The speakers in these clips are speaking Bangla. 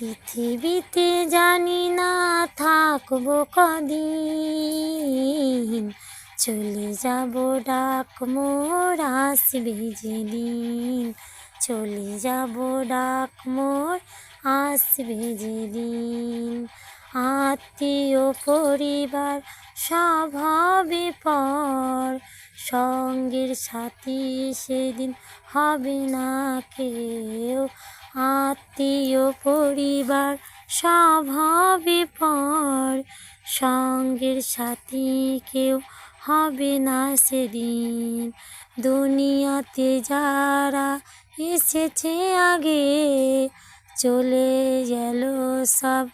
পৃথিবীতে জানি না থাকব কদিন। চলে যাব ডাক মোর আসবে যেদিন। চলে যাব ডাক মোর আসবে যেদিন। আত্মীয় পরিবার স্বভাবে পর। সঙ্গের সাথী সেদিন হবে না কেউ। আত্মীয় পরিবার, স্বভাবে পর। সঙ্গের সাথী কেউ হবে না সেদিন। দুনিয়াতে যারা এসেছে আগে, চলে গেল সব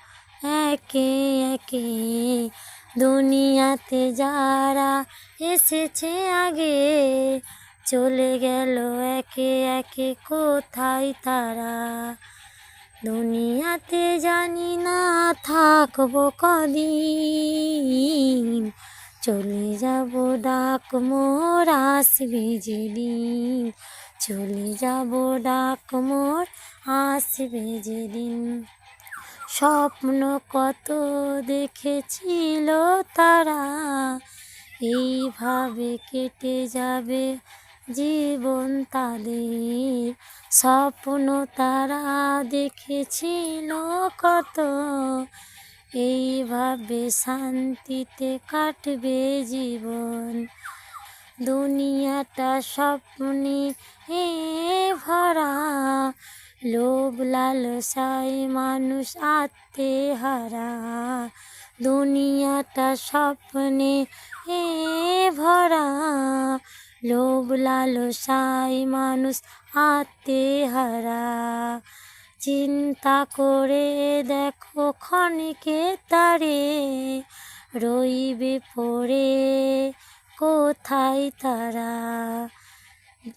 একে একে। দুনিয়াতে যারা এসেছে আগে চলে গেল একে একে, কোথায় তারা? দুনিয়াতে জানি না থাকব কদিন। চলে যাব ডাক মোর আসবে যেদিন। চলে যাব ডাক মোর আসবে যেদিন। স্বপ্ন কত দেখেছিল তারা, এইভাবে কেটে যাবে জীবন তাদের, স্বপ্ন তারা দেখেছিল কত। এইভাবে শান্তিতে কাটবে জীবন। দুনিয়াটা স্বপ্নে এ ভরা। লোভ, লালসায় মানুষ আত্মে হারা দুনিয়াটা স্বপ্নে এ ভরা। লোভ লালসায় মানুষ আত্মে হারা চিন্তা করে দেখো ক্ষণিকে তারে রইবে পড়ে কোথায় তারা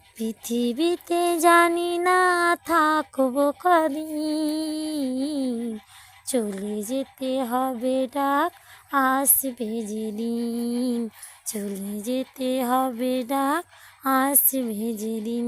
পৃথিবীতে জানি না থাকব কদিন চলে যেতে হবে ডাক আসবে যেদিন চলে যেতে হবে ডাক আসবে যেদিন